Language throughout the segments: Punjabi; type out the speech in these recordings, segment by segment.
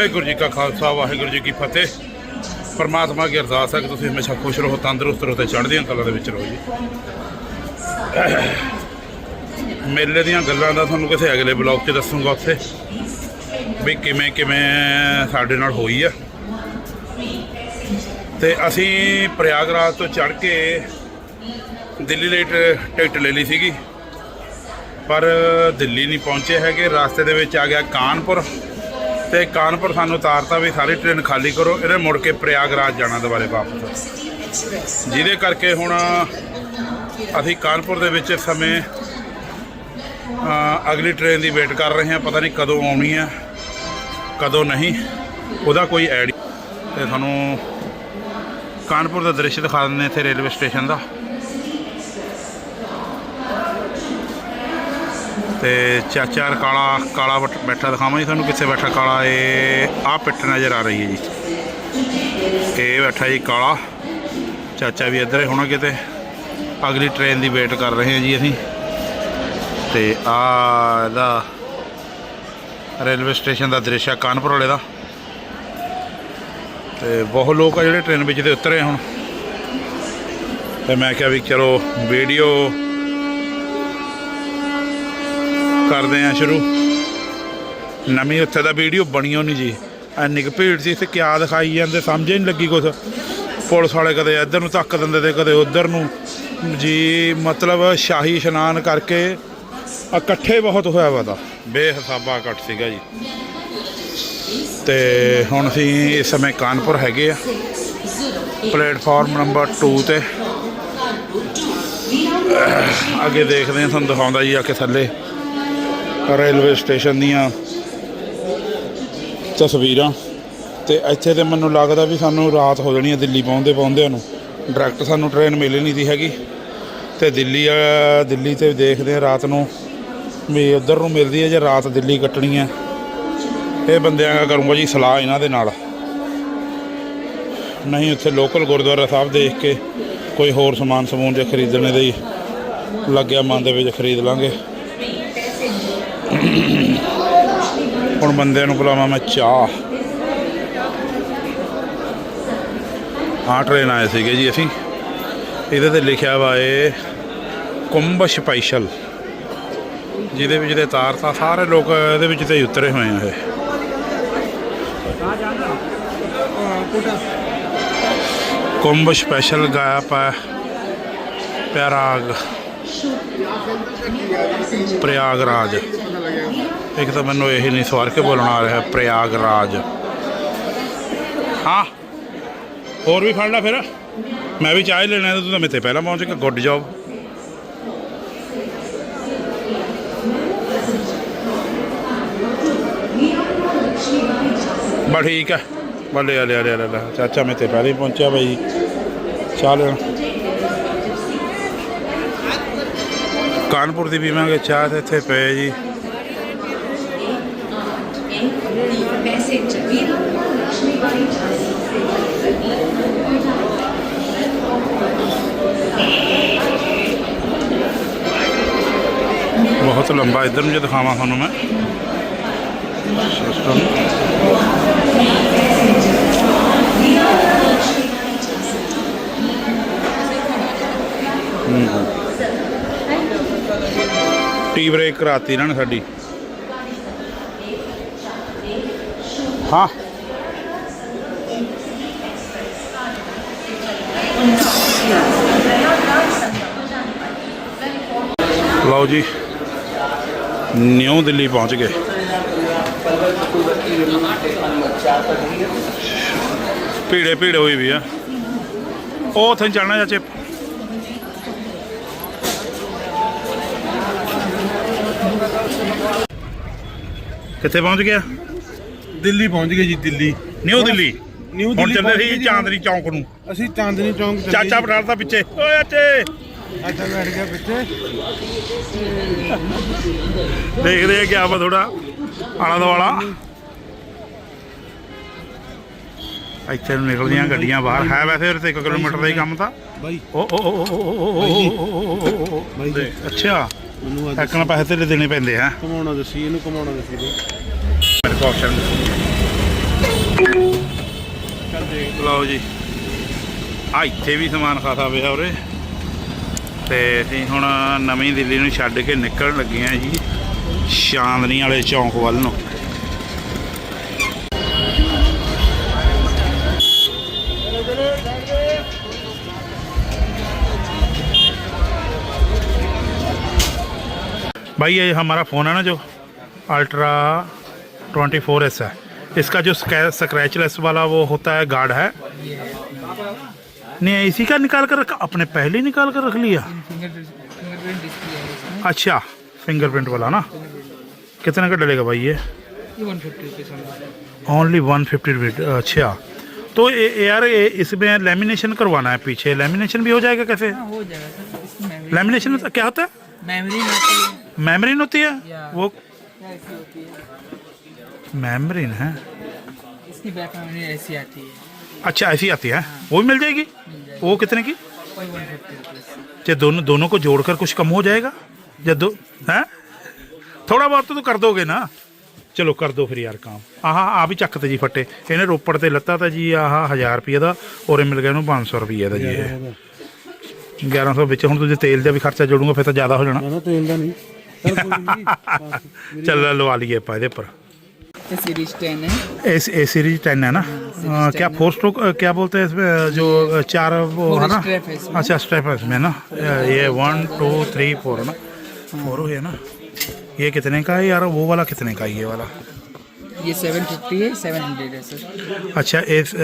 ਵਾਹਿਗੁਰੂ ਜੀ ਕਾ ਖਾਲਸਾ, ਵਾਹਿਗੁਰੂ ਜੀ ਕੀ ਫਤਿਹ। ਪਰਮਾਤਮਾ ਕੀ ਅਰਦਾਸ ਹੈ ਕਿ ਤੁਸੀਂ ਹਮੇਸ਼ਾ ਖੁਸ਼ ਰਹੋ, ਤੰਦਰੁਸਤ ਰਹੋ ਤੇ ਚੜ੍ਹਦੀਆਂ ਕਲਾ ਦੇ ਵਿੱਚ ਰਹੋ ਜੀ। ਮੇਲੇ ਦੀਆਂ ਗੱਲਾਂ ਦਾ ਤੁਹਾਨੂੰ ਕਿਸੇ ਅਗਲੇ ਬਲੌਗ 'ਚ ਦੱਸੂਗਾ ਉੱਥੇ ਵੀ ਕਿਵੇਂ ਕਿਵੇਂ ਸਾਡੇ ਨਾਲ ਹੋਈ ਆ। ਤੇ ਅਸੀਂ ਪ੍ਰਯਾਗਰਾਜ ਤੋਂ ਚੜ੍ਹ ਕੇ ਦਿੱਲੀ ਲਈ ਟ- ਟਿਕਟ ਲੈ ਲਈ ਸੀਗੀ। ਪਰ ਦਿੱਲੀ ਨਹੀਂ ਪਹੁੰਚੇ ਹੈਗੇ, ਰਸਤੇ ਦੇ ਵਿੱਚ ਆ ਗਿਆ ਕਾਨਪੁਰ। ਤੇ ਕਾਨਪੁਰ ਸਾਨੂੰ ਉਤਾਰਤਾ ਵੀ ਸਾਰੀ ਟ੍ਰੇਨ ਖਾਲੀ ਕਰੋ ਇਹਨੇ ਮੁੜ ਕੇ ਪ੍ਰਯਾਗਰਾਜ ਜਾਣਾ ਦੁਬਾਰੇ ਵਾਪਸ। ਜਿਹਦੇ ਕਰਕੇ ਹੁਣ ਅਸੀਂ ਕਾਨਪੁਰ ਦੇ ਵਿੱਚ ਇਸ ਸਮੇਂ ਅਗਲੀ ਟ੍ਰੇਨ ਦੀ ਵੇਟ ਕਰ ਰਹੇ ਹਾਂ, ਪਤਾ ਨਹੀਂ ਕਦੋਂ ਆਉਣੀ ਹੈ, ਕਦੋਂ ਨਹੀਂ, ਉਹਦਾ ਕੋਈ ਆਈਡੀ ਤੇ ਤੁਹਾਨੂੰ ਕਾਨਪੁਰ ਦਾ ਦ੍ਰਿਸ਼ ਦਿਖਾ ਦਿੰਦੇ ਇੱਥੇ ਰੇਲਵੇ ਸਟੇਸ਼ਨ ਦਾ। ਤੇ ਚਾਚਾ ਕਾਲਾ ਕਾਲਾ ਬਟ- ਬੈਠਾ ਦਿਖਾਵਾਂ ਜੀ ਤੁਹਾਨੂੰ ਕਿੱਥੇ ਬੈਠਾ ਕਾਲਾ, ਇਹ ਆਹ ਪਿੱਠ ਨਜ਼ਰ ਆ ਰਹੀ ਹੈ ਜੀ। ਇਹ ਬੈਠਾ ਜੀ ਕਾਲਾ। ਚਾਚਾ ਵੀ ਇੱਧਰ ਹੀ ਹੋਣਾ ਕਿਤੇ। ਅਗਲੀ ਟ੍ਰੇਨ ਦੀ ਵੇਟ ਕਰ ਰਹੇ ਹਾਂ ਜੀ ਅਸੀਂ। ਤੇ ਆ ਇਹਦਾ ਰੇਲਵੇ ਸਟੇਸ਼ਨ ਦਾ ਦ੍ਰਿਸ਼ ਆ ਕਾਨਪੁਰ ਵਾਲੇ ਦਾ। ਤੇ ਬਹੁਤ ਲੋਕ ਆ ਜਿਹੜੇ ਟ੍ਰੇਨ ਵਿੱਚ ਤੇ ਉਤਰੇ ਹੁਣ। ਤੇ ਮੈਂ ਕਿਹਾ ਵੀ ਚਲੋ ਵੀਡੀਓ ਕਰਦੇ ਆ ਸ਼ੁਰੂ। ਨਵੀਂ ਉੱਥੇ ਦਾ ਵੀਡੀਓ ਬਣੀਓ ਨਹੀਂ ਜੀ। ਐਨੀ ਕੁ ਭੀੜ ਸੀ ਤੇ ਕਿਆ ਦਿਖਾਈ ਜਾਂਦੇ ਸਮਝ ਨਹੀਂ ਲੱਗੀ ਕੁਛ। ਪੁਲਿਸ ਵਾਲੇ ਕਦੇ ਇੱਧਰ ਨੂੰ ਧੱਕ ਦਿੰਦੇ ਤੇ ਕਦੇ ਉੱਧਰ ਨੂੰ। ਜੀ ਮਤਲਬ ਸ਼ਾਹੀ ਇਸ਼ਨਾਨ ਕਰਕੇ ਇਕੱਠੇ ਬਹੁਤ ਹੋਇਆ ਵਾ ਤਾਂ। ਬੇਹਿਸਾਬਾ ਇਕੱਠ ਸੀਗਾ ਜੀ। ਤੇ ਹੁਣ ਅਸੀਂ ਇਸ ਸਮੇਂ ਕਾਨਪੁਰ ਹੈਗੇ ਆ। ਪਲੇਟਫਾਰਮ ਨੰਬਰ 2 ਤੇ। ਅੱਗੇ ਦੇਖਦੇ ਹਾਂ ਤੁਹਾਨੂੰ ਦਿਖਾਉਂਦਾ ਜੀ ਆ ਕੇ ਥੱਲੇ। ਰੇਲਵੇ ਸਟੇਸ਼ਨ ਦੀਆਂ ਤਸਵੀਰਾਂ ਤੇ ਇੱਥੇ ਤੇ ਮੈਨੂੰ ਲੱਗਦਾ ਵੀ ਸਾਨੂੰ ਰਾਤ ਹੋ ਜਾਣੀ ਹੈ ਦਿੱਲੀ ਪਹੁੰਚਦੇ ਪਹੁੰਚਦਿਆਂ ਨੂੰ। ਡਾਇਰੈਕਟ ਸਾਨੂੰ ਟ੍ਰੇਨ ਮਿਲ ਨਹੀਂ ਦੀ ਹੈਗੀ। ਤੇ ਦਿੱਲੀ ਆ, ਦਿੱਲੀ ਤੇ ਦੇਖਦੇ ਆ ਰਾਤ ਨੂੰ ਵੀ ਉਧਰ ਨੂੰ ਮਿਲਦੀ ਹੈ ਜੇ ਰਾਤ ਦਿੱਲੀ ਕੱਟਣੀ ਹੈ ਇਹ ਬੰਦਿਆਂ ਦਾ ਕਰੂੰਗਾ ਜੀ ਸਲਾਹ ਇਹਨਾਂ ਦੇ ਨਾਲ। ਨਹੀਂ, ਉੱਥੇ ਲੋਕਲ ਗੁਰਦੁਆਰਾ ਸਾਹਿਬ ਦੇਖ ਕੇ ਕੋਈ ਹੋਰ ਸਮਾਨ ਸਮੂਨ ਜੇ ਖਰੀਦਣੇ ਦੇ ਲੱਗਿਆ ਮਨ ਦੇ ਵਿੱਚ ਖਰੀਦ ਲਾਂਗੇ। ਹੁਣ ਬੰਦਿਆਂ ਨੂੰ ਬੁਲਾਵਾਂ ਮੈਂ ਚਾਹ। ਆ ਟ੍ਰੇਨ ਆਏ ਸੀਗੇ ਜੀ ਅਸੀਂ। ਇਹਦੇ ਤੇ ਲਿਖਿਆ ਵਾ ਇਹ ਕੁੰਭ ਸਪੈਸ਼ਲ। ਜਿਹਦੇ ਵਿੱਚ ਤੇ ਤਾਰਤਾ ਸਾਰੇ ਲੋਕ ਇਹਦੇ ਵਿੱਚ ਤੇ ਉਤਰੇ ਹੋਏ ਆ ਇਹ। ਕੁੰਭ ਸਪੈਸ਼ਲ ਗਾਇਆ ਪਾ ਪਿਆਰਾਗ ਪ੍ਰਯਾਗਰਾਜ। ਇੱਕ ਤਾਂ ਮੈਨੂੰ ਇਹ ਨਹੀਂ ਸਵਾਰ ਕੇ ਬੋਲਣਾ ਆ ਰਿਹਾ ਪ੍ਰਯਾਗ ਰਾਜ ਹਾਂ। ਹੋਰ ਵੀ ਫੜ ਲੈ ਫਿਰ। ਮੈਂ ਵੀ ਚਾਹ ਲੈਣਾ, ਤੇ ਤੂੰ ਤਾਂ ਮੇਤੇ ਪਹਿਲਾਂ ਪਹੁੰਚ ਕੇ ਗੁੱਡ ਜੌਬ। ਬਸ ਠੀਕ ਹੈ ਬੱਲੇ ਆ ਲਿਆ ਲਿਆ ਲਿਆ ਚਾਚਾ ਮੇਤੇ ਪਹਿਲਾਂ ਹੀ ਪਹੁੰਚਿਆ ਭਾਈ ਚਾਹ ਲੈਣ। ਕਾਨਪੁਰ ਦੀ ਪੀਵਾਂਗੇ ਚਾਹ ਤੇ ਇੱਥੇ ਪਏ ਜੀ। ਬਹੁਤ ਲੰਬਾ ਇਧਰ ਨੂੰ ਜੇ ਦਿਖਾਵਾਂ ਤੁਹਾਨੂੰ ਮੈਂ। ਸਿਸਟਮ ਟੀ ਬ੍ਰੇਕ ਕਰਾਤੀ ਇਹਨਾਂ ਨੇ ਸਾਡੀ। ਹਾਂ। ਲਓ ਜੀ, ਨਿਊ ਦਿੱਲੀ ਪਹੁੰਚ ਗਏ। ਭੀੜੇ ਭੀੜੇ ਹੋਈ ਵੀ ਆ। ਉਹ ਉੱਥੇ ਚੱਲਣਾ ਚਾਚੇ। ਕਿੱਥੇ ਪਹੁੰਚ ਗਿਆ? ਦਿੱਲੀ ਪਹੁੰਚ ਗਏ ਜੀ ਦਿੱਲੀ। ਨਿਊ ਦਿੱਲੀ। ਨਿਊ ਦਿੱਲੀ ਚੱਲੇ ਪਹੁੰਚ ਸੀ ਚਾਂਦਨੀ ਚੌਂਕ ਨੂੰ। ਅਸੀਂ ਚਾਂਦਨੀ ਚੌਂਕ ਚਾਚਾ ਬਟਾਲ ਦਾ ਪਿੱਛੇ। ਓਏ ਅੱਛੇ ਚਾਚਾ ਬੈਠ ਗਿਆ ਪਿੱਛੇ। ਦੇਖਦੇ ਆ ਕਿ ਆਪਾਂ ਥੋੜਾ ਆਲਾ ਦਵਾਲਾ ਇੱਥੇ ਨੂੰ ਨਿਕਲਦੀਆਂ ਗੱਡੀਆਂ ਬਾਹਰ। ਹੈ ਵੈਸੇ ਉਰੇ 1 ਕਿਲੋਮੀਟਰ ਦਾ ਹੀ ਕੰਮ ਤਾਂ। ਬਾਈ। ਓ ਓ ਓ ਓ ਓ ਓ ਅੱਛਾ। ਮੈਨੂੰ ਅੱਜ ਐਕਣ ਪੈਸੇ ਤੇ ਦੇਣੇ ਪੈਂਦੇ ਆ। ਕਮਾਉਣਾ ਦੱਸੀ ਇਹਨੂੰ ਕਮਾਉਣਾ ਦੱਸੀ ਬਈ। ਮੇਰੇ ਕੋਲ option ਲਓ ਜੀ ਆ ਇੱਥੇ ਵੀ ਸਮਾਨ ਖਾਸਾ ਪਿਆ ਉਰੇ ਤੇ ਅਸੀਂ ਹੁਣ ਨਵੀਂ ਦਿੱਲੀ ਨੂੰ ਛੱਡ ਕੇ ਨਿਕਲਣ ਲੱਗੇ ਆ ਜੀ ਚਾਂਦਨੀ ਵਾਲੇ ਚੌਂਕ ਵੱਲ ਨੂੰ भाई ये हमारा फ़ोन है ना जो अल्ट्रा 24 एस है। इसका जो स्क्रैचलेस वाला वो होता है गार्ड है। नहीं इसी का निकाल कर रखा अपने पहले ही निकाल कर रख लिया। अच्छा फिंगरप्रिंट वाला ना? कितने का डलेगा भाई ये? ओनली वन फिफ्टी रुपीज़ अच्छा। तो ये- यार ये इसमें लेमिनेशन करवाना है पीछे। लेमिनेशन भी हो जाएगा कैसे? हाँ हो जाएगा लेमिनेशन में क्या होता है? मेमोरी आती है। मेमरीन होती है? वो होती है। मेमरीन है इसकी बैक मेमोरी ऐसी आती है अच्छा ऐसी आती है वो भी मिल जाएगी मिल जाएगी वो कितने की वही वन फिफ्टी रुपीज़ जे दोनों दोनों को जोड़कर कुछ कम हो जाएगा या दो हैं ਥੋੜਾ ਬਹੁਤ ਤਾਂ ਕਰ ਦੋਗੇ ਨਾ ਚਲੋ ਕਰ ਦੋ ਫਿਰ ਯਾਰ ਕੰਮ ਆਹ ਆ ਵੀ ਚੱਕ ਤੇ ਜੀ ਫੱਟੇ ਇਹਨੇ ਰੋਪੜ ਤੇ ਲੱਤਾ ਤਾਂ ਜੀ ਆਹ 1000 ਰੁਪਏ ਦਾ ਔਰ ਇਹ ਮਿਲ ਗਿਆ ਇਹਨੂੰ 500 ਰੁਪਏ ਦਾ ਜੀ ਇਹ 1100 ਵਿੱਚ ਹੁਣ ਤੁਸੀਂ ਤੇਲ ਦਾ ਵੀ ਖਰਚਾ ਜੋੜੂਗਾ ਫਿਰ ਤਾਂ ਜ਼ਿਆਦਾ ਹੋ ਜਾਣਾ ਨਾ ਨਾ ਤੇਲ ਦਾ ਨਹੀਂ ਚੱਲ ਕੋਈ ਨਹੀਂ ਚੱਲ ਲਵਾ ਲਈਏ ਆਪਾਂ ਇਹਦੇ ਪਰ ये सीरीज़ टेन है। ए सीरीज़ टेन है ना? आ, क्या फोर स्ट्रोक क्या बोलते हैं इसमें जो चार वो है ना? है। अच्छा स्टेप है इसमें ना ये वन टू थ्री फोर है ना? फोर है ना? ये कितने का है यार? वो वाला कितने का है ये वाला? ये सेवन फिफ्टी है सेवन हंड्रेड है सर अच्छा इस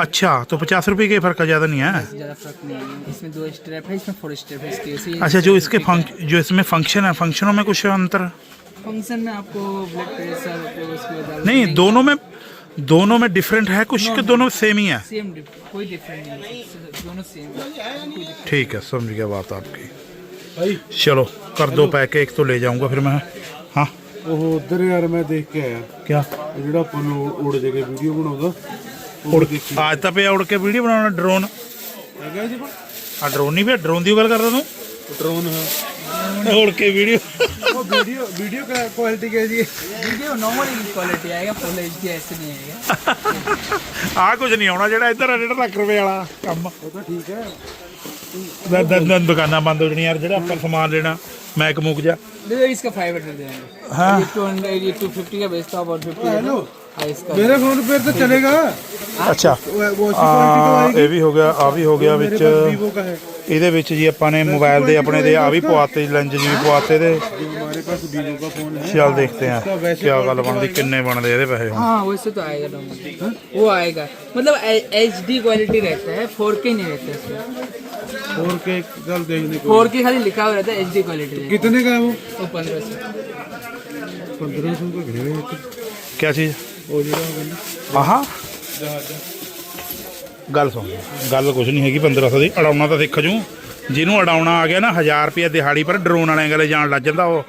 अच्छा तो पचास रुपये के फ़र्क ज़्यादा नहीं है? ज़्यादा फ़र्क नहीं है। इसमें दो स्ट्रैप है इसमें फोर स्ट्रैप है इसकी अच्छा जो इसके फंक जो इसमें फ़ंक्शन है फंक्शनों में कुछ अंतर? फंक्शन में आपको ब्लड प्रेशर उसके बाद नहीं दोनों में दोनों में डिफरेंट है कुछ के दोनों सेम ही है सेम कोई डिफरेंट नहीं है दोनों सेम है कोई different ठीक है समझ गया बात आपकी ਭਾਈ चलो कर दो पैक एक तो ले जाऊंगा फिर मैं हाँ ਉਹ ਉਧਰ ਯਾਰ ਮੈਂ ਦੇਖ ਕੇ ਆਇਆ क्या ਉਹ ਜਿਹੜਾ ਆਪਾਂ ਨੂੰ ਉੜ ਜੇ ਕੇ ਵੀਡੀਓ ਬਣਾਉਂਦਾ ਉੜ ਅੱਜ ਤਾਂ ਪਿਆ ਉੜ ਕੇ ਵੀਡੀਓ ਬਣਾਉਣਾ ਡਰੋਨ ਹੈਗਾ ਜੀ ਆ ਡਰੋਨ ਨਹੀਂ ਪਿਆ ਡਰੋਨ ਦੀ ਗੱਲ ਕਰਦਾ ਤੂੰ ਡਰੋਨ ਹਾਂ ਉੜ ਕੇ ਵੀਡੀਓ ਉਹ ਵੀਡੀਓ ਵੀਡੀਓ ਕੁਆਲਿਟੀ ਕਹੀ ਜੀ वीडियो नॉर्मल क्वालिटी आएगा फुल एच डी ऐसे नहीं आएगा ਆ ਕੁਝ ਨਹੀਂ ਆਉਣਾ ਜਿਹੜਾ ਇੱਧਰ ਆ ਜਿਹੜਾ ਲੱਖ ਰੁਪਏ ਵਾਲਾ ਕੰਮ ਉਹ ਤਾਂ ਠੀਕ ਹੈ ਦ- ਦ- ਦ- ਦੁਕਾਨਾਂ ਬੰਦ ਹੋ ਜਾਣੀਆਂ ਯਾਰ ਜਿਹੜਾ ਆਪਾਂ ਸਮਾਨ ਲੈਣਾ ਮੈਕ ਮੂਕ ਜਾ देखो इसका फाइव हंड्रेड देंगे हाँ। ये टू हंड्रेड ये टू फिफ्टी का बेचता हूँ वन फिफ्टी हेलो। इसका ਮੇਰੇ ਫੋਨ पे तो चलेगा ਅੱਛਾ वो वो अच्छी ਆ क्वालिटी तो आएगी ਇਹ ਵੀ ਹੋ ਗਿਆ ਆ ਵੀ ਹੋ ਗਿਆ मेरे ਵਿੱਚ पास वीवो का है ਇਹਦੇ ਵਿੱਚ ਜੀ ਆਪਾਂ ਨੇ ਮੋਬਾਈਲ ਦੇ ਆਪਣੇ ਦੇ ਆ ਵੀ ਪਵਾਤੇ ਲੈਂਜ ਜੀ ਵੀ ਪਵਾਤੇ ਦੇ जो हमारे पास वीवो का फोन है ਚੱਲ ਦੇਖਦੇ ਆ ਕੀ ਗੱਲ ਬਣਦੀ ਕਿੰਨੇ ਬਣਦੇ ਇਹਦੇ ਪੈਸੇ ਹੁਣ हाँ वैसे तो आएगा नॉर्मल वो आएगा मतलब एच डी क्वालिटी रहता है फोर के नहीं रहता इसमें फोर के कल देखने को फोर के खाली लिखा हुआ रहता है एच डी क्वालिटी रहता कितने का है वो है वो पंद्रह सौ पंद्रह सौ का घेरे ਕੀ ਆਹਾ। ਗੱਲ ਸੁਣ। ਗੱਲ ਕੁਝ ਨਹੀਂ ਹੈਗੀ 1500 ਦੀ। ਅੜਾਉਣਾ ਤਾਂ ਸਿੱਖ ਜੂ। ਜਿਹਨੂੰ ਅੜਾਉਣਾ ਆ ਗਿਆ ਨਾ 1000 ਰੁਪਏ ਦਿਹਾੜੀ ਪਰ ਡਰੋਨ ਵਾਲਿਆਂ ਗਲੇ ਜਾਣ ਲੱਗ ਜਾਂਦਾ ਉਹ।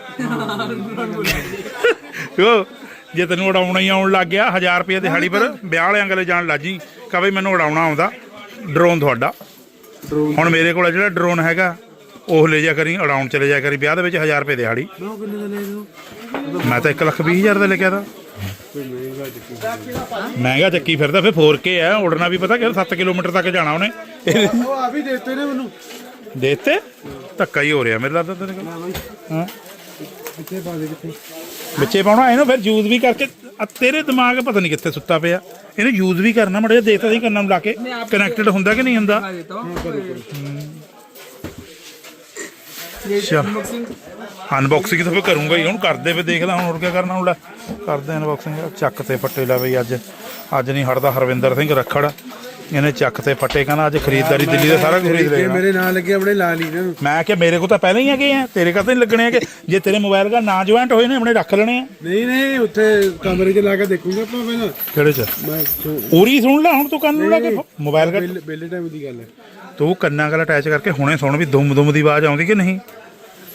ਉਹ ਜੇ ਤੈਨੂੰ ਉਡਾਉਣਾ ਹੀ ਆਉਣ ਲੱਗ ਗਿਆ 1000 ਰੁਪਏ ਦਿਹਾੜੀ ਪਰ ਵਿਆਹ ਵਾਲਿਆਂ ਗਲੇ ਜਾਣ ਲੱਗ ਜੀ ਕਵੇ ਮੈਨੂੰ ਅੜਾਉਣਾ ਆਉਂਦਾ। ਡਰੋਨ ਤੁਹਾਡਾ। ਹੁਣ ਮੇਰੇ ਕੋਲ ਜਿਹੜਾ ਡਰੋਨ ਹੈਗਾ ਉਹ ਲੈ ਜਾ ਕਰੀ ਉਡਾਉਣ ਚਲੇ ਜਾ ਕਰੀ। ਵਿਆਹ ਦੇ ਵਿੱਚ 1000 ਰੁਪਏ ਦਿਹਾੜੀ। ਮੈਂ ਤਾਂ 1 ਲੱਖ 20 ਹਜ਼ਾਰ ਦਾ ਲੈ ਕੇ ਆਦਾ ਮਹਿੰਗਾ ਚੱਕੀ ਫਿਰਦਾ ਫਿਰ 4K ਆ ਉੜਨਾ ਵੀ ਪਤਾ ਕਿ 7 ਕਿਲੋਮੀਟਰ ਤੱਕ ਜਾਣਾ ਉਹਨੇ। ਉਹ ਆ ਵੀ ਦੇਤੇ ਨੇ ਮੈਨੂੰ। ਦੇਤੇ? ਧੱਕਾ ਹੀ ਹੋ ਰਿਹਾ ਮੇਰੇ ਲੱਗਦਾ ਤੇਰੇ ਕੋਲ। ਹਾਂ। ਵਿੱਚੇ ਪਾਉਣਾ ਇਹਨੂੰ ਫਿਰ ਯੂਜ਼ ਵੀ ਕਰਕੇ ਤੇਰੇ ਦਿਮਾਗ ਪਤਾ ਨਹੀਂ ਕਿੱਥੇ ਸੁੱਤਾ ਪਿਆ। ਇਹਨੂੰ ਯੂਜ਼ ਵੀ ਕਰਨਾ ਮੜੇ ਦੇਖ ਤਾਂ ਸਹੀ ਲਾ ਕੇ ਕਨੈਕਟਡ ਹੁੰਦਾ ਕਿ ਨਹੀਂ ਹੁੰਦਾ? ਅਨਬਾਕਸਿੰਗ ਤਾਂ ਫੇ ਕਰੂੰਗਾ ਹੀ ਹੁਣ ਕਰਦੇ ਫੇ ਦੇਖਦਾ ਹੁਣ ਹੋਰ ਕੀ ਕਰਨਾ ਹੁਣ ਕਰਦੇ ਅਨਬਾਕਸਿੰਗ ਚੱਕ ਤੇ ਫੱਟੇ ਲਾ ਬਈ ਅੱਜ। ਅੱਜ ਨਹੀਂ ਹਟਦਾ ਹਰਵਿੰਦਰ ਸਿੰਘ ਰੱਖੜ। ਇਹਨੇ ਚੱਕ ਤੇ ਫੱਟੇ ਕਹਿੰਦਾ ਅੱਜ ਖਰੀਦਦਾਰੀ ਦਿੱਲੀ ਦਾ ਸਾਰਾ ਖਰੀਦ ਲਿਆ। ਮੇਰੇ ਨਾਲ ਲੱਗੇ ਆਪਣੇ ਲਾ ਲਈ ਨਾ। ਮੈਂ ਕਿਹਾ ਮੇਰੇ ਕੋ ਤਾਂ ਪਹਿਲਾਂ ਹੀ ਹੈਗੇ ਆ ਤੇਰੇ ਕਾ ਨਹੀਂ ਲੱਗਣੇ ਹੈਗੇ। ਜੇ ਤੇਰੇ ਮੋਬਾਈਲ ਦਾ ਨਾ ਜੁਆਇੰਟ ਹੋਏ ਨੇ ਆਪਣੇ ਰੱਖ ਲੈਣੇ ਆ। ਨਹੀਂ ਨਹੀਂ ਉੱਥੇ ਕਮਰੇ 'ਚ ਲਾ ਕੇ ਦੇਖੂਗਾ ਆਪਾਂ ਪਹਿਲਾਂ ਕਿਹੜੇ 'ਚ? ਪੂਰੀ ਸੁਣ ਲੈ ਹੁਣ ਤੂੰ ਕੰਨ ਲਾ ਕੇ ਮੋਬਾਈਲ ਦਾ ਬੇਲੇ ਟਾਈਮ ਦੀ ਗੱਲ ਹੈ। ਤੂੰ ਕੰਨਾਂ ਨਾਲ ਅਟੈਚ ਕਰਕੇ ਹੁਣੇ ਸੁਣ ਵੀ ਦੁਮ ਦੁਮ ਦੀ ਆਵਾਜ਼ ਆਉਂਦੀ ਕਿ ਨਹੀਂ?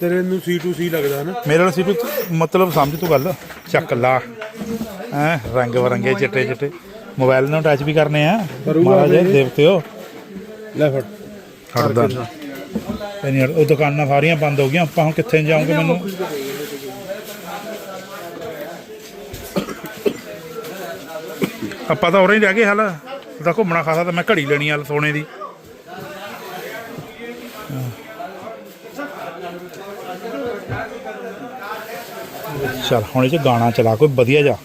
ਤੇਰੇ ਨੂੰ ਸੀ ਟੂ ਸੀ ਲੱਗਦਾ ਨਾ। ਮੇਰੇ ਨਾਲ ਸੀ ਟੂ ਮਤਲਬ ਸਮਝ ਤੂੰ ਗੱਲ। ਚੱਕ ਲਾ। ਹੈ ਰੰਗ ਬਰੰਗੇ ਚਿੱਟੇ ਚਿੱਟੇ। ਮੋਬਾਈਲ ਨਾਲ ਟੱਚ ਵੀ ਕਰਨੇ ਆ। ਕਰੂਗਾ ਮਹਾਰਾਜ ਇਹ। ਦੇਵਤਿਓ। ਲੈ ਫੜ। ਹਟਦਾ ਨਹੀਂ ਹਟ- ਉਹ ਦੁਕਾਨਾਂ ਸਾਰੀਆਂ ਬੰਦ ਹੋ ਗਈਆਂ। ਆਪਾਂ ਹੁਣ ਕਿੱਥੇ ਜਾਵਾਂਗੇ ਮੈਨੂੰ? ਆਪਾਂ ਤਾਂ ਉਰੇ ਹੀ ਰਹਿ ਗਏ ਹਾਲ। ਤਾਂ ਘੁੰਮਣਾ ਖਾਸਾ ਤਾਂ ਮੈਂ ਘੜੀ ਲੈਣੀ ਆ ਸੋਨੇ ਦੀ। ਚਲ ਹੁਣ ਇਹ ਚ ਗਾਣਾ ਚਲਾ ਕੋਈ ਵਧੀਆ ਜਾ।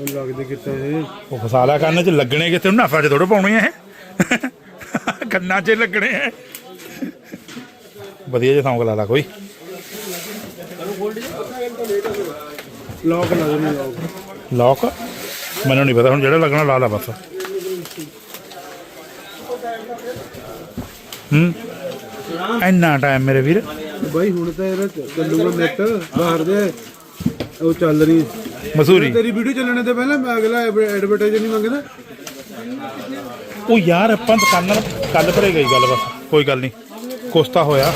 ਉਹ ਲੱਗਦੇ ਕਿਤੇ ਇਹ? ਉਹ ਫਸਾ ਲਿਆ ਕੰਨ ਚ ਲੱਗਣੇ ਕਿਤੇ ਨਾਫਾ ਚ ਥੋੜੇ ਪਾਉਣੇ ਆ ਇਹ। ਕੰਨਾਂ 'ਚ ਲੱਗਣੇ ਆ। ਵਧੀਆ ਜਿਹਾ ਸੌਂਗ ਲਾ ਲਾ ਕੋਈ। ਲੋਕ ਲਾ ਦੇਣੇ ਲੋਕ ਲੌਕ ਮੈਨੂੰ ਨਹੀਂ ਪਤਾ ਹੁਣ ਜਿਹੜਾ ਲੱਗਣਾ ਲਾ ਲਾ ਬਸ। ਹੂੰ? ਇੰਨਾ ਟਾਈਮ ਮੇਰੇ ਵੀਰ। ਬਾਈ ਹੁਣ ਤਾਂ ਇਹਦਾ ਚੱਲੂਗਾ ਨੈਟ ਬਾਹਰ ਦੇ ਉਹ ਚੱਲ ਰਹੀ ਮਸੂਰੀ। ਤੇਰੀ ਵੀਡੀਓ ਚੱਲਣੇ ਤੋਂ ਪਹਿਲਾਂ ਮੈਂ ਅਗਲਾ ਐਡਵਰਟਾਈਜ਼ ਨਹੀਂ ਮੰਗਦਾ। ਉਹ ਯਾਰ ਆਪਾਂ ਦੁਕਾਨਾਂ ਕੱਲ ਭਰੇ ਗਈ ਗੱਲ ਬਸ ਕੋਈ ਗੱਲ ਨਹੀਂ। ਕੁਛ ਤਾਂ ਹੋਇਆ।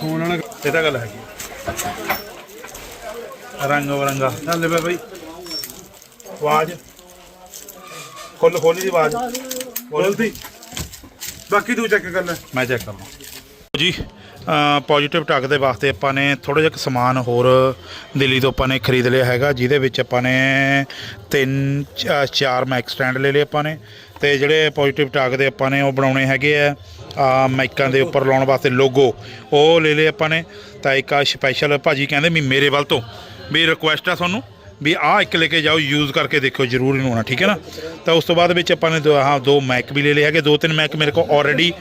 ਫੋਨ ਵਾਲਾ ਇਹ ਤਾਂ ਗੱਲ ਹੈਗੀ। ਰੰਗ ਬਰੰਗਾ। ਚੱਲ ਬੇ ਬਈ। ਆਵਾਜ਼। ਖੋਲ ਖੋਲੀ ਦੀ ਆਵਾਜ਼। ਬੋਲਦੀ ਬਾਕੀ ਤੂੰ ਚੈੱਕ ਕਰ ਲੈ। ਮੈਂ ਚੈੱਕ ਕਰਾਂ ਜੀ ਪੋਜੀਟਿਵ ਟੱਕ ਦੇ ਵਾਸਤੇ ਆਪਾਂ ਨੇ ਥੋੜਾ ਜਿਹਾ ਕੁ ਸਮਾਨ ਹੋਰ ਦਿੱਲੀ ਤੋਂ ਆਪਾਂ ਨੇ ਖਰੀਦ ਲਿਆ ਹੈਗਾ, ਜਿਹਦੇ ਵਿੱਚ ਆਪਾਂ ਨੇ ਤਿੰਨ ਚਾਰ ਮੈਕ ਸਟੈਂਡ ਲੈ ਲਏ ਆਪਾਂ ਨੇ ਤੇ ਜਿਹੜੇ ਪੋਜੀਟਿਵ ਟੱਕ ਦੇ ਆਪਾਂ ਨੇ ਉਹ ਬਣਾਉਣੇ ਹੈਗੇ ਆ ਆ ਮਾਈਕਾਂ ਦੇ ਉੱਪਰ ਲਾਉਣ ਵਾਸਤੇ ਲੋਗੋ ਉਹ ਲੈ ਲਏ ਆਪਾਂ ਨੇ। ਤਾਂ ਇੱਕ ਆ ਸਪੈਸ਼ਲ ਭਾਜੀ ਕਹਿੰਦੇ ਵੀ ਮੇਰੇ ਵੱਲ ਤੋਂ, ਵੀ ਰਿਕੁਐਸਟ ਆ ਤੁਹਾਨੂੰ, ਵੀ ਆਹ ਇੱਕ ਲੈ ਕੇ ਜਾਓ ਯੂਜ਼ ਕਰਕੇ ਦੇਖੋ ਜ਼ਰੂਰ ਇਹਨੂੰ ਹੋਣਾ ਠੀਕ ਹੈ ਨਾ? ਤਾਂ ਉਸ ਤੋਂ ਬਾਅਦ ਵਿੱਚ ਆਪਾਂ ਨੇ ਦੋ, ਆਹ ਦੋ ਮੈਕ ਵੀ ਲੈ ਲਏ ਹੈਗੇ, ਦੋ ਤਿੰਨ ਮੈਕ ਮੇਰੇ ਕੋਲ ਆਲਰੇਡੀ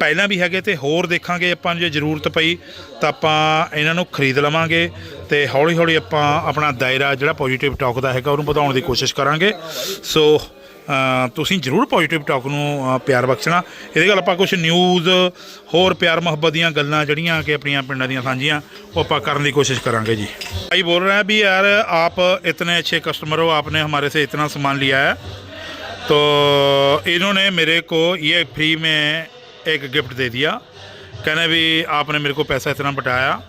ਪਹਿਲਾਂ ਵੀ ਹੈਗੇ ਤੇ ਹੋਰ ਦੇਖਾਂਗੇ ਆਪਾਂ ਜੇ ਜ਼ਰੂਰਤ ਪਈ ਤਾਂ ਆਪਾਂ ਇਹਨਾਂ ਨੂੰ ਖਰੀਦ ਲਵਾਂਗੇ ਤੇ ਹੌਲੀ ਹੌਲੀ ਆਪਾਂ ਆਪਣਾ ਦਾਇਰਾ ਜਿਹੜਾ ਪੋਜ਼ਿਟਿਵ ਟਾਕ ਦਾ ਹੈਗਾ ਉਹਨੂੰ ਵਧਾਉਣ ਦੀ ਕੋਸ਼ਿਸ਼ ਕਰਾਂਗੇ। ਸੋ ਤੁਸੀਂ ਜਰੂਰ ਪੋਜ਼ਿਟਿਵ ਟਾਕ ਨੂੰ ਪਿਆਰ ਬਖਸ਼ਣਾ। ਇਹਦੇ ਗੱਲ ਆਪਾਂ ਕੁਝ ਨਿਊਜ਼ ਹੋਰ ਪਿਆਰ ਮੁਹੱਬਤ ਦੀਆਂ ਗੱਲਾਂ ਜਿਹੜੀਆਂ ਕਿ ਆਪਣੀਆਂ ਪਿੰਡਾਂ ਦੀਆਂ ਸਾਂਝੀਆਂ, ਉਹ ਆਪਾਂ ਕਰਨ ਦੀ ਕੋਸ਼ਿਸ਼ ਕਰਾਂਗੇ ਜੀ। ਭਾਈ ਬੋਲ ਰਿਹਾ ਵੀ ਯਾਰ ਆਪ ਇਤਨੇ ਅੱਛੇ ਕਸਟਮਰ ਹੋ, ਆਪਨੇ ਹਮਾਰੇ ਸੇ ਇਤਨਾ सामान लिया ਤੋ तो ਨੇ ਮੇਰੇ को ਇਹ फ्री में एक गिफ्ट दे दिया। कहने भी आपने मेरे को पैसा इतना बटाया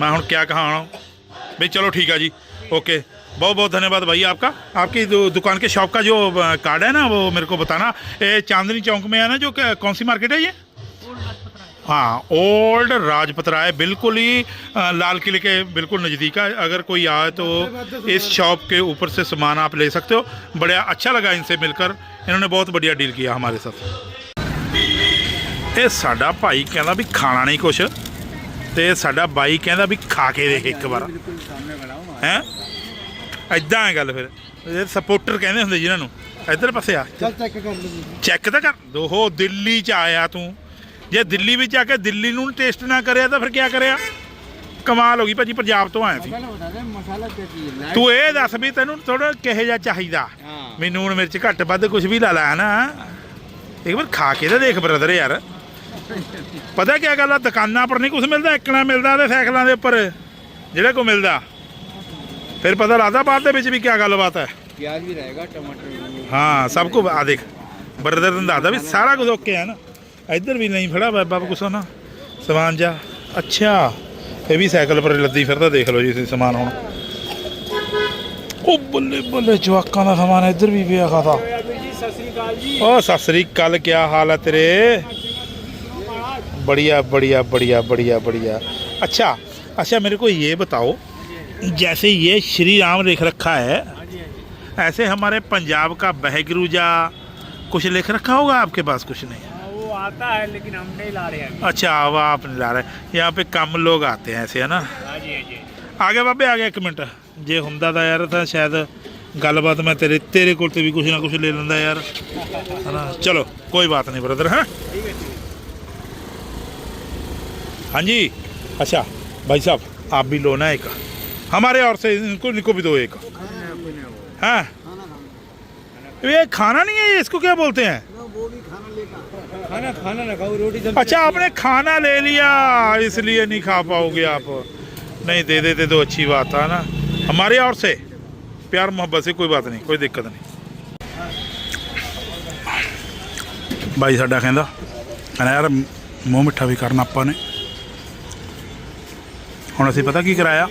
मैं हूँ क्या कहा भाई चलो ठीक है जी। ओके। बहुत बहुत धन्यवाद भाई आपका। आपकी दुकान के शॉप का जो कार्ड है ना, वो मेरे को बताना। ये चांदनी चौक में है ना, जो कौन सी मार्केट है ये? हाँ ओल्ड राजपत राय बिल्कुल ही लाल किले के बिल्कुल नज़दीक है। अगर कोई आए तो इस शॉप के ऊपर से सामान आप ले सकते हो। बढ़िया अच्छा लगा इनसे मिलकर। इन्होंने बहुत बढ़िया डील किया हमारे साथ। ਇਹ ਸਾਡਾ ਭਾਈ ਕਹਿੰਦਾ ਵੀ ਖਾਣਾ ਨਹੀਂ ਕੁਛ ਤੇ ਸਾਡਾ ਬਾਈ ਕਹਿੰਦਾ ਵੀ ਖਾ ਕੇ ਦੇਖ ਇੱਕ ਵਾਰ। ਹੈ? ਐਦਾਂ ਹੈ ਗੱਲ ਫਿਰ। ਇਹ ਸਪੋਰਟਰ ਕਹਿੰਦੇ ਹੁੰਦੇ ਜਿਹਨਾਂ ਨੂੰ। ਇੱਧਰ ਪਾਸੇ ਆ। ਚੱਲ ਚੈੱਕ ਕਰ ਲਈ ਚੈੱਕ ਤਾਂ ਕਰ। ਉਹ ਦਿੱਲੀ ਚ ਆਇਆ ਤੂੰ। ਜੇ ਦਿੱਲੀ ਵਿੱਚ ਆ ਕੇ ਦਿੱਲੀ ਨੂੰ ਟੇਸਟ ਨਾ ਕਰਿਆ ਤਾਂ ਫਿਰ ਕੀ ਕਰਿਆ? ਕਮਾਲ ਹੋ ਗਈ ਭਾਜੀ ਪੰਜਾਬ ਤੋਂ ਆਇਆ ਸੀ। ਤੂੰ ਇਹ ਦੱਸ ਵੀ ਤੈਨੂੰ ਥੋੜਾ ਕਿਹੇ ਜਾ ਚਾਹੀਦਾ? ਮੈਨੂੰ ਹੁਣ ਮਿਰਚ ਘੱਟ ਵੱਧ ਕੁਝ ਵੀ ਲਾ ਲਾ ਨਾ ਇੱਕ ਵਾਰ ਖਾ ਕੇ ਤਾਂ ਦੇਖ ਬ੍ਰਦਰ ਯਾਰ। ਪਤਾ ਕੀ ਗੱਲ ਆ? ਦੁਕਾਨਾਂ ਪਰ ਨਹੀਂ ਕੁਝ ਮਿਲਦਾ ਇਕਣਾ ਮਿਲਦਾ ਤੇ ਸਾਈਕਲਾਂ ਦੇ ਉੱਪਰ ਜਿਹੜੇ ਕੋ ਮਿਲਦਾ। ਫਿਰ ਪਤਾ ਲੱਗਦਾ ਬਾਅਦ ਦੇ ਵਿੱਚ ਵੀ ਕੀ ਗੱਲਬਾਤ ਹੈ। ਪਿਆਜ਼ ਵੀ ਰਹੇਗਾ ਟਮਾਟਰ ਵੀ ਹਾਂ ਸਭ ਕੁ ਆ ਦੇਖ ਬਰਦਰ ਨੂੰ ਦੱਸਦਾ ਵੀ ਸਾਰਾ ਕੁਝ ਓਕੇ ਹੈ ਨਾ। ਇੱਧਰ ਵੀ ਨਹੀਂ ਫੜਾ ਬਾਬਾ ਕੁਛ ਨਾ। ਸਮਾਨ ਜਾ। ਅੱਛਾ ਇਹ ਵੀ ਸਾਈਕਲ ਪਰ ਲੱਦੀ ਫਿਰਦਾ ਦੇਖ ਲਓ ਜੀ ਤੁਸੀਂ ਸਮਾਨ ਹੁਣ। ਉਹ ਬੱਲੇ ਬੱਲੇ ਜਵਾਕਾਂ ਦਾ ਸਮਾਨ ਇੱਧਰ ਵੀ ਪਿਆ ਖਾਤਾ। ਸਤਿ ਸ੍ਰੀ ਅਕਾਲ ਜੀ। ਓ ਸਤਿ ਸ੍ਰੀ ਕੀ ਹਾਲ ਹੈ ਤੇਰੇ? बढ़िया बढ़िया बढ़िया बढ़िया बढ़िया अच्छा अच्छा मेरे को ये बताओ जैसे ये श्री राम लिख रखा है ऐसे हमारे पंजाब का बहगुरु जा कुछ लिख रखा होगा आपके पास कुछ नहीं वो आता है लेकिन हम नहीं ला रहे हैं अच्छा अब आप नहीं ला रहे यहाँ पे कम लोग आते हैं ऐसे है ना हाँ जी हाँ जी ਆ ਗਿਆ ਬਾਬੇ ਆ ਗਿਆ ਇੱਕ ਮਿੰਟ ਜੇ ਹੁੰਦਾ ਤਾਂ ਯਾਰ ਤਾਂ ਸ਼ਾਇਦ ਗੱਲਬਾਤ ਮੈਂ ਤੇਰੇ ਤੇਰੇ ਕੋਲ ਤੇ ਵੀ ਕੁਝ ਨਾ ਕੁਝ ਲੈ ਲੈਂਦਾ ਯਾਰ ਹਨਾ ਚਲੋ ਕੋਈ ਬਾਤ ਨਹੀਂ ਬ੍ਰਦਰ ਹਾਂ हाँ जी अच्छा भाई साहब आप भी लो ना एक हमारे और से इनको इनको भी दो एक हाँ ये खाना नहीं है ये इसको क्या बोलते हैं ਖਾਣਾ ਖਾਣਾ ਨਾ ਖਾਓ ਰੋਟੀ अच्छा आपने खाना ले लिया इसलिए नहीं खा पाओगे आप नहीं दे देते तो अच्छी बात है ना हमारे और से प्यार मोहब्बत से कोई बात नहीं कोई दिक्कत नहीं ਬਾਈ ਸਾਡਾ ਕਹਿੰਦਾ ਕਹਿੰਦਾ ਯਾਰ ਮੂੰਹ ਮਿੱਠਾ ਵੀ ਕਰਨਾ ਆਪਾਂ ਨੇ ਹੁਣ ਅਸੀਂ ਪਤਾ ਕੀ ਕਰਾਇਆ?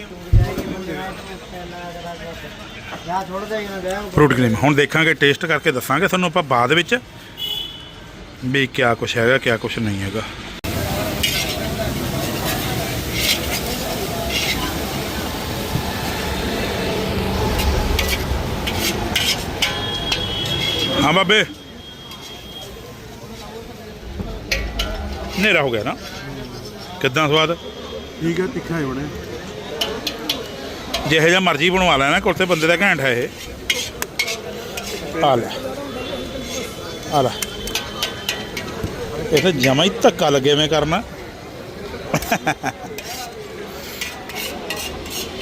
ਫਰੂਟ ਕਰੀਮ ਹੁਣ ਦੇਖਾਂਗੇ ਟੇਸਟ ਕਰਕੇ ਦੱਸਾਂਗੇ ਤੁਹਾਨੂੰ ਆਪਾਂ ਬਾਅਦ ਵਿੱਚ ਵੀ ਕਿਆ ਕੁਛ ਹੈਗਾ, ਕਿਆ ਕੁਛ ਨਹੀਂ ਹੈਗਾ। ਹਾਂ ਬਾਬੇ। ਹਨੇਰਾ ਹੋ ਗਿਆ ਨਾ? ਕਿੱਦਾਂ ਸਵਾਦ? ਠੀਕ ਹੈ ਤਿੱਖਾ ਹੀ ਹੋਣਾ। ਜਿਹੇ ਜਿਹਾ ਮਰਜ਼ੀ ਬਣਵਾ ਲੈਣਾ ਕੁਲਤੇ ਬੰਦੇ ਦਾ ਘੈਂਟ ਹੈ ਇਹ। ਆ ਲੈ। ਆ ਲੈ। ਇਹ ਤਾਂ ਜਮਾ ਹੀ ਧੱਕਾ ਲੱਗੇ ਮੈਂ ਕਰਨਾ।